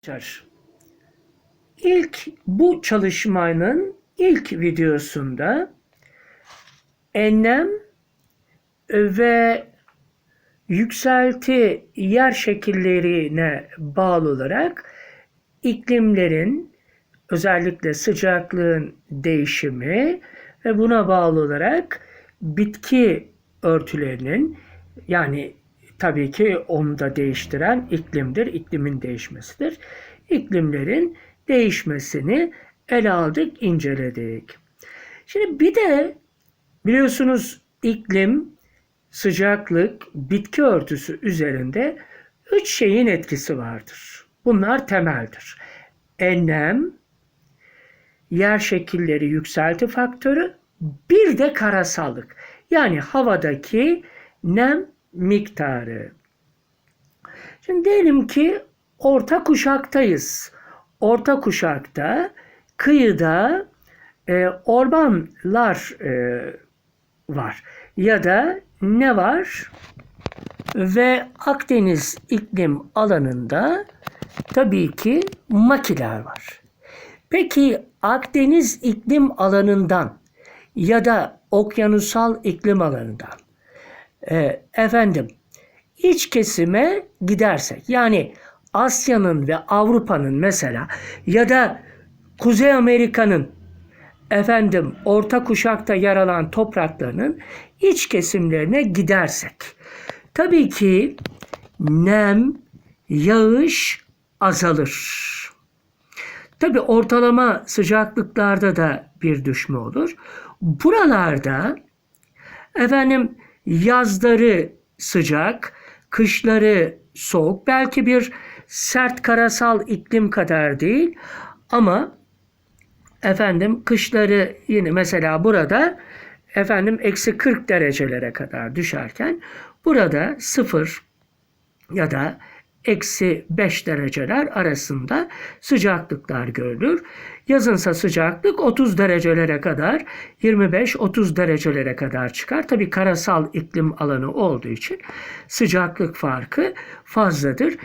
Arkadaşlar, İlk bu çalışmanın ilk videosunda enlem ve yükselti yer şekillerine bağlı olarak iklimlerin özellikle sıcaklığın değişimi ve buna bağlı olarak bitki örtülerinin yani tabii ki onu da değiştiren iklimdir, iklimin değişmesidir. İklimlerin değişmesini ele aldık, inceledik. Şimdi bir de biliyorsunuz iklim, sıcaklık, bitki örtüsü üzerinde üç şeyin etkisi vardır. Bunlar temeldir. Enlem, yer şekilleri yükselti faktörü, bir de karasallık. Yani havadaki nem miktarı. Şimdi diyelim ki orta kuşaktayız. Orta kuşakta kıyıda e, ormanlar e, var. Ya da ne var? Ve Akdeniz iklim alanında tabii ki makiler var. Peki Akdeniz iklim alanından ya da okyanusal iklim alanından e, efendim iç kesime gidersek yani Asya'nın ve Avrupa'nın mesela ya da Kuzey Amerika'nın efendim orta kuşakta yer alan topraklarının iç kesimlerine gidersek tabii ki nem, yağış azalır. Tabii ortalama sıcaklıklarda da bir düşme olur. Buralarda efendim yazları sıcak, kışları soğuk. Belki bir sert karasal iklim kadar değil ama efendim kışları yine mesela burada efendim eksi 40 derecelere kadar düşerken burada sıfır ya da eksi 5 dereceler arasında sıcaklıklar görülür. Yazınsa sıcaklık 30 derecelere kadar 25-30 derecelere kadar çıkar. Tabi karasal iklim alanı olduğu için sıcaklık farkı fazladır.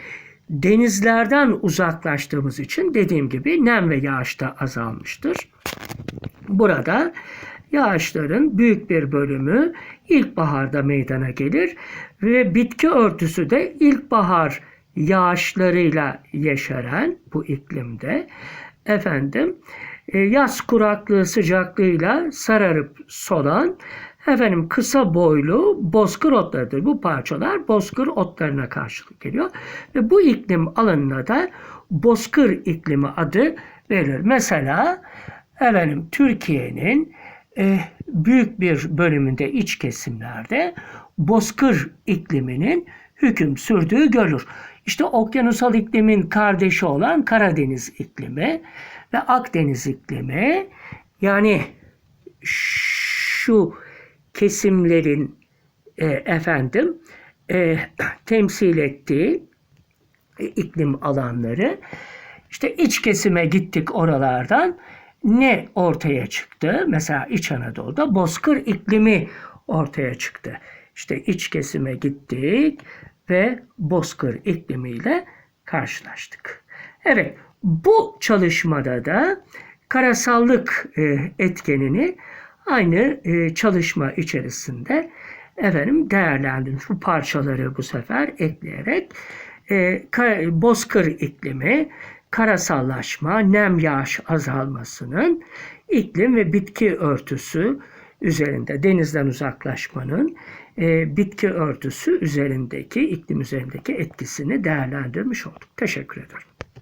Denizlerden uzaklaştığımız için dediğim gibi nem ve yağış da azalmıştır. Burada yağışların büyük bir bölümü ilkbaharda meydana gelir ve bitki örtüsü de ilkbahar yağışlarıyla yeşeren bu iklimde efendim e, yaz kuraklığı sıcaklığıyla sararıp solan efendim kısa boylu bozkır otlarıdır. Bu parçalar bozkır otlarına karşılık geliyor ve bu iklim alanına da bozkır iklimi adı verilir. Mesela efendim Türkiye'nin e, büyük bir bölümünde iç kesimlerde bozkır ikliminin hüküm sürdüğü görülür. İşte okyanusal iklimin kardeşi olan Karadeniz iklimi ve Akdeniz iklimi yani şu kesimlerin e, efendim e, temsil ettiği e, iklim alanları işte iç kesime gittik oralardan ne ortaya çıktı? Mesela İç Anadolu'da bozkır iklimi ortaya çıktı. İşte iç kesime gittik ve bozkır iklimiyle karşılaştık. Evet bu çalışmada da karasallık e, etkenini aynı e, çalışma içerisinde efendim değerlendirmiş. Bu parçaları bu sefer ekleyerek e, bozkır iklimi, karasallaşma, nem yağış azalmasının iklim ve bitki örtüsü üzerinde denizden uzaklaşmanın e, bitki örtüsü üzerindeki iklim üzerindeki etkisini değerlendirmiş olduk. Teşekkür ederim.